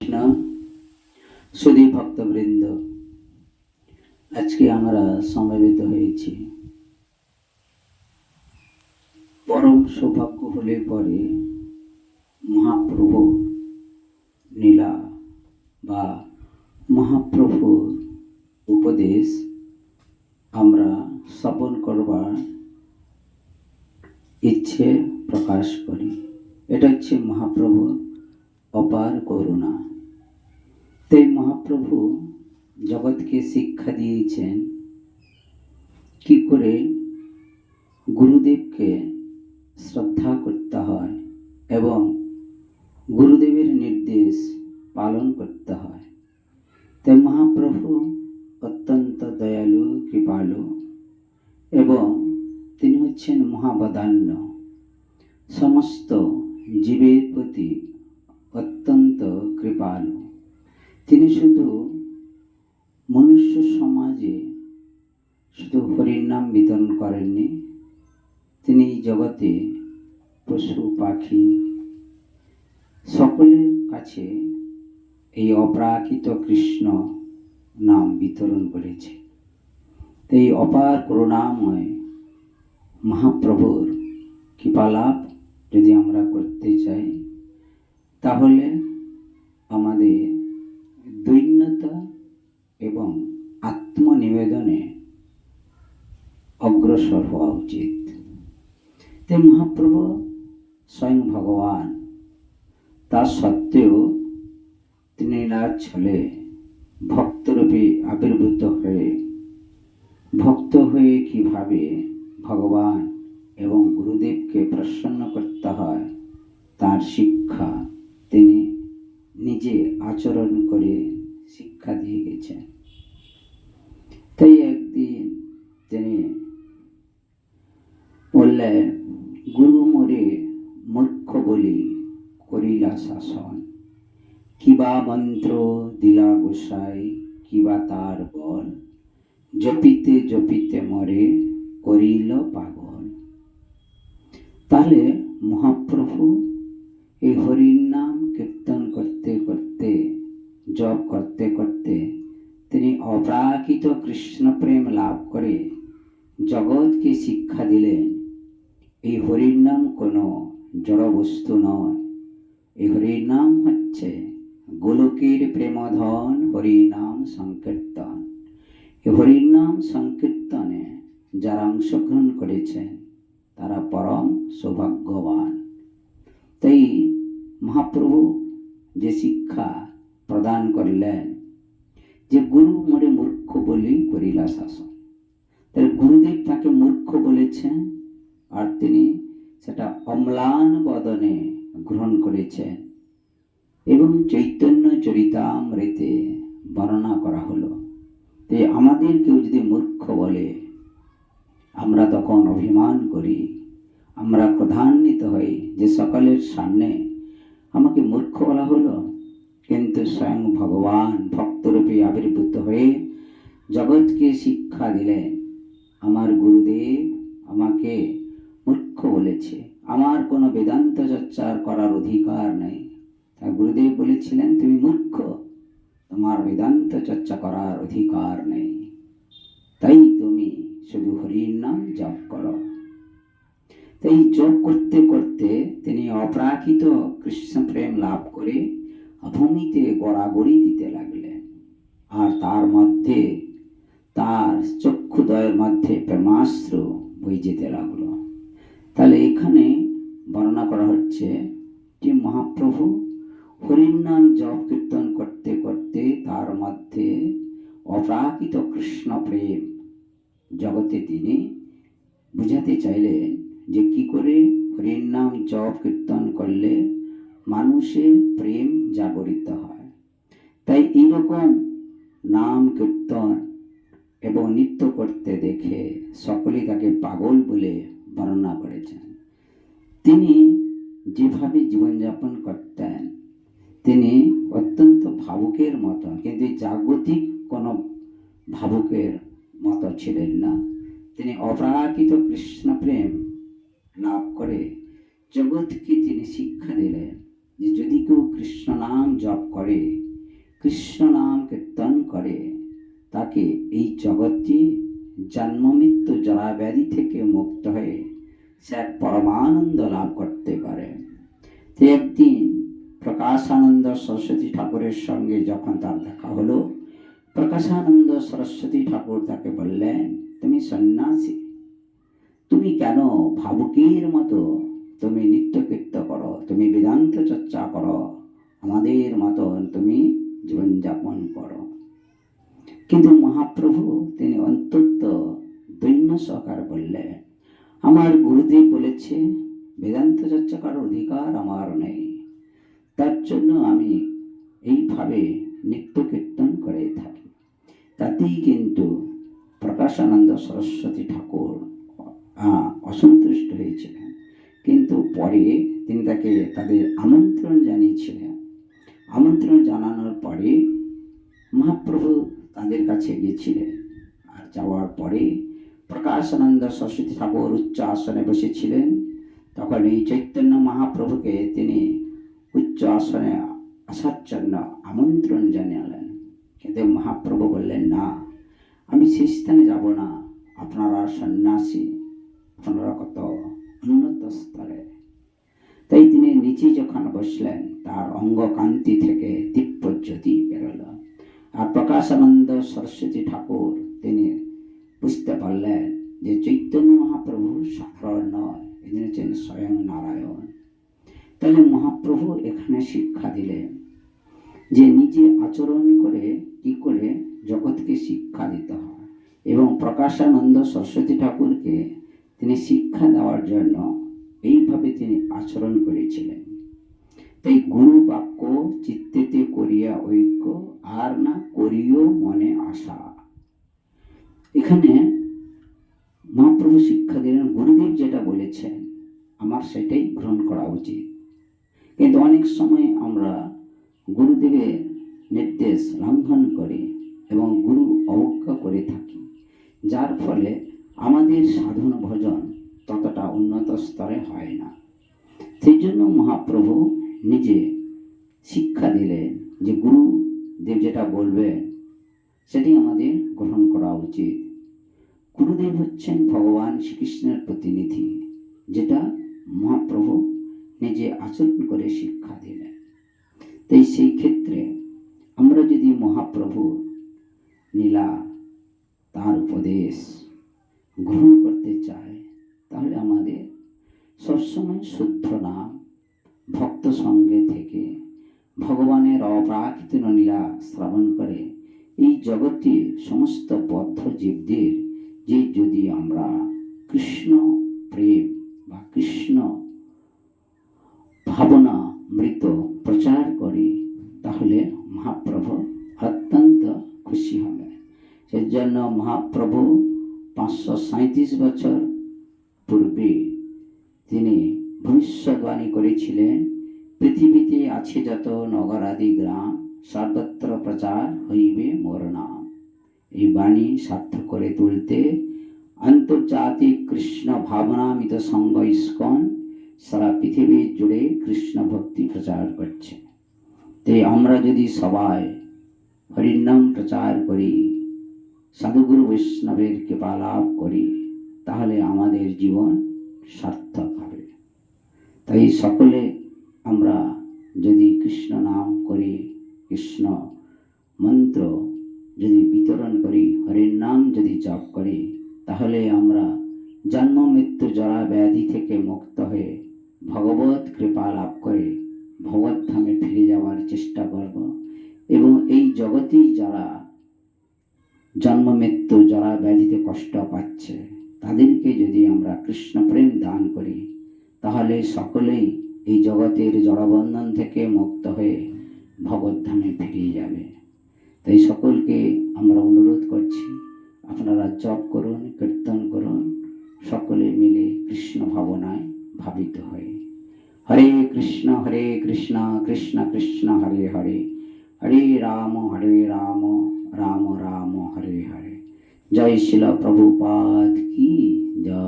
কৃষ্ণ, সুধী ভক্তবৃন্দ, আজকে আমরা সমবেত হয়েছি। পরম সৌভাগ্য হলে পরে মহাপ্রভু নীলা বা মহাপ্রভুর উপদেশ আমরা শ্রবণ করবার ইচ্ছে প্রকাশ করি। এটা হচ্ছে মহাপ্রভুর অপার করুণা তাই মহাপ্রভু, জগৎকে শিক্ষা দিয়েছেন। কি করে গুরুদেবকে শ্রদ্ধা করতে হয় এবং গুরুদেবের নির্দেশ পালন করতে হয়। তাই মহাপ্রভু অত্যন্ত দয়ালু, কৃপালু এবং তিনি হচ্ছেন মহাবদান্য। সমস্ত জীবের প্রতি অত্যন্ত কৃপালু। তিনি শুধু মনুষ্য সমাজে শুধু হরির নাম বিতরণ করেননি, তিনি এই জগতে পশু, পাখি সকলের কাছে এই অপ্রাকৃত কৃষ্ণ নাম বিতরণ করেছে। এই অপার করুণাময় মহাপ্রভুর কৃপালাভ যদি আমরা করতে চাই তাহলে আমাদের দৈন্যতা এবং আত্মনিবেদনে অগ্রসর হওয়া উচিত। তাই মহাপ্রভু স্বয়ং ভগবান, তা সত্ত্বেও তিনি লীলার ছলে ভক্তরূপে আবির্ভূত হয়ে, ভক্ত হয়ে কীভাবে ভগবান এবং গুরুদেবকে প্রসন্ন করতে হয়, তার শিক্ষা তিনি নিজে আচরণ করে শিক্ষা দিয়ে গেছেন। তাই একদিন তিনি বললেন, গুরু মোরে মূর্খ বলি করিলা শাসন। কিবা মন্ত্র দিলা গোসাই, কিবা তার বল। জপিতে জপিতে মরে করিল পাগল। তাহলে মহাপ্রভু এই হরির নাম কীর্তন করতে করতে, জপ করতে করতে তিনি অপ্রাকৃত কৃষ্ণ প্রেম লাভ করে জগৎকে শিক্ষা দিলেন। এই হরির নাম কোনো জড় বস্তু নয়। এই হরির নাম হচ্ছে গোলকের প্রেমধন হরি নাম সংকীর্তন। এই হরির নাম সংকীর্তনে যারা অংশগ্রহণ করেছেন, তারা পরম সৌভাগ্যবান। তাই মহাপ্রভু যে শিক্ষা প্রদান করলেন, যে গুরু মোরে মূর্খ বলেই করিলা শাসন। তাহলে গুরুদেব তাকে মূর্খ বলেছেন আর তিনি সেটা অম্লান বদনে গ্রহণ করেছেন এবং চৈতন্য চরিতামৃতে বর্ণনা করা হলো। তাই আমাদের কেউ যদি মূর্খ বলে, আমরা তখন অভিমান করি। আমরা প্রধান্বিত হই যে সকলের সামনে। আমাকে মূর্খ বলা হলো, কিন্তু স্বয়ং ভগবান ভক্তরূপে আবির্ভূত হয়ে জগৎকে শিক্ষা দিলেন আমার গুরুদেব আমাকে মূর্খ বলেছে। আমার কোনো বেদান্ত চর্চার করার অধিকার নেই। তা গুরুদেব বলেছিলেন, তুমি মূর্খ। তোমার বেদান্ত চর্চা করার অধিকার নেই। তাই তুমি শুধু হরির নাম জপ করো। তাই যোগ করতে করতে তিনি অপ্রাকৃত কৃষ্ণ প্রেম লাভ করে ভূমিতে গড়াগড়ি দিতে লাগলেন। আর তার মধ্যে, তার চক্ষুদয়ের মধ্যে প্রেমাস্ত্র বই যেতে লাগল। তাহলে এখানে বর্ণনা করা হচ্ছে যে মহাপ্রভু হরির নাম জপ কীর্তন করতে করতে তার মধ্যে অপ্রাকৃত কৃষ্ণ প্রেম জগতে তিনি বুঝাতে চাইলেন যে কি করে হরির নাম জপ কীর্তন করলে মানুষের প্রেম জাগরিত হয়। তাই এইরকম নাম কীর্তন এবং নৃত্য করতে দেখে সকলেই তাকে পাগল বলে বর্ণনা করেছেন। তিনি যেভাবে জীবনযাপন করতেন, তিনি অত্যন্ত ভাবুকের মতো কিন্তু জাগতিক কোনো ভাবুকের মতো ছিলেন না। তিনি অপ্রাকৃত কৃষ্ণ প্রেম লাভ করে। জগৎকে তিনি শিক্ষা দিলেন যে যদি কেউ কৃষ্ণ নাম জপ করে কৃষ্ণ নাম কীর্তন করে, তাকে এই জগৎটি জন্ম মৃত্যু জরা ব্যাধি থেকে মুক্ত হয়ে সে পরমানন্দ লাভ করতে পারে। তো একদিন প্রকাশানন্দ সরস্বতী ঠাকুরের সঙ্গে যখন তার দেখা হলো, প্রকাশানন্দ সরস্বতী ঠাকুর তাকে বললেন, তুমি সন্ন্যাসী? তুমি কেন ভাবুকের মতো? তুমি নিত্য কীর্ত করো, তুমি বেদান্ত চর্চা করো। আমাদের মতন তুমি জীবনযাপন করো। কিন্তু মহাপ্রভু, তিনি অন্তত দৈন্য সহকার বললেন, আমার গুরুদেব বলেছে, বেদান্ত চর্চা করার অধিকার আমার নেই। তার জন্য আমি এইভাবে নিত্য কীর্তন করে থাকি। তাতেই কিন্তু প্রকাশানন্দ সরস্বতী ঠাকুর অসন্তুষ্ট হয়েছিলেন। কিন্তু পরে তিনি তাকে তাদের আমন্ত্রণ জানিয়েছিলেন। আমন্ত্রণ জানানোর পরে মহাপ্রভু তাদের কাছে গিয়েছিলেন। আর যাওয়ার পরে প্রকাশানন্দ সরস্বতী ঠাকুর উচ্চ আসনে বসেছিলেন। তখন এই চৈতন্য মহাপ্রভুকে তিনি উচ্চ আসনে আসার জন্য আমন্ত্রণ জানালেন। কিন্তু মহাপ্রভু বললেন, না, আমি সেই স্থানে যাব না। আপনারা সন্ন্যাসী। আপনারা কত উন্নত স্তরে তাই তিনি নিচে যখন বসলেন, তার অঙ্গকান্তি থেকে দিব্য জ্যোতি বেরোল। আর প্রকাশানন্দ সরস্বতী ঠাকুর তিনি বুঝতে পারলেন যে চৈতন্য মহাপ্রভু সাধারণ নয়, তিনি হচ্ছেন স্বয়ং নারায়ণ। তাহলে মহাপ্রভু এখানে শিক্ষা দিলেন যে নিজে আচরণ করে কি করে জগৎকে শিক্ষা দিতে হয়। এবং প্রকাশানন্দ সরস্বতী ঠাকুরকে তিনি শিক্ষা দেওয়ার জন্য এইভাবে তিনি আচরণ করেছিলেন। তাই গুরু বাক্য, চিত্তেতে করিয়া ঐক্য, আর না করিও মনে আশা। এখানে মহাপ্রভু শিক্ষা দিলেন, গুরুদেব যেটা বলেছেন, আমার সেটাই গ্রহণ করা উচিত। কিন্তু অনেক সময় আমরা গুরুদেবের নির্দেশ লঙ্ঘন করি এবং গুরু অবজ্ঞা করে থাকি। যার ফলে আমাদের সাধন ভজন ততটা উন্নত স্তরে হয় না। সেই জন্য মহাপ্রভু নিজে শিক্ষা দিলেন যে গুরুদেব যেটা বলবেন সেটি আমাদের গ্রহণ করা উচিত। গুরুদেব হচ্ছেন ভগবান শ্রীকৃষ্ণের প্রতিনিধি, যেটা মহাপ্রভু নিজে আচরণ করে শিক্ষা দিলেন। তাই সেই ক্ষেত্রে আমরা যদি মহাপ্রভু নীলা তার উপদেশ গ্রহণ করতে চাই তাহলে আমাদের সবসময় শুদ্ধ নাম ভক্ত সঙ্গে থেকে ভগবানের অপ্রাকৃত লীলা শ্রবণ করে। এই জগতে সমস্ত বদ্ধ জীবদের যে যদি আমরা কৃষ্ণ প্রেম বা কৃষ্ণ ভাবনা মৃত প্রচার করি, তাহলে মহাপ্রভু অত্যন্ত খুশি হবে সেজন্য মহাপ্রভু পাঁচশো সাঁত্রিশ বছর পূর্বে তিনি ভবিষ্যৎবাণী করেছিলেন, পৃথিবীতে আছে যত নগরাদি গ্রাম, সর্বত্র প্রচার হইবে মোর নাম। এই বাণী সার্থক করে তুলতে আন্তর্জাতিক কৃষ্ণ ভাবনামিত সঙ্গ ইস্কন সারা পৃথিবী জুড়ে কৃষ্ণ ভক্তি প্রচার করছে। তাই আমরা যদি সবাই হরির নাম প্রচার করি, সাধুগুরু বৈষ্ণবের কৃপা লাভ করি তাহলে আমাদের জীবন সার্থক হবে। তাই সকলে আমরা যদি কৃষ্ণ নাম করি কৃষ্ণ মন্ত্র যদি বিতরণ করি, হরের নাম যদি জপ করি, তাহলে আমরা জন্ম, মৃত্যু, জরা, ব্যাধি থেকে মুক্ত হয়ে ভগবত কৃপা লাভ করে ভগবত ধামে ফিরে যাওয়ার চেষ্টা করব। এবং এই জগতেই যারা জন্ম, মৃত্যু যারা ব্যাধিতে কষ্ট পাচ্ছে তাদেরকে যদি আমরা কৃষ্ণ প্রেম দান করি, তাহলে সকলেই এই জগতের জড়বন্ধন থেকে মুক্ত হয়ে ভগবদ্ধামে ফিরে যাবে। তাই সকলকে আমরা অনুরোধ করছি, আপনারা জপ করুন, কীর্তন করুন, সকলে মিলে কৃষ্ণ ভাবনায় ভাবিত হয়ে। হরে কৃষ্ণ হরে কৃষ্ণ কৃষ্ণ কৃষ্ণ, হরে হরে। হরে রাম হরে রাম রাম রাম, হরে হরে। जय शिला प्रभुपाद की जय।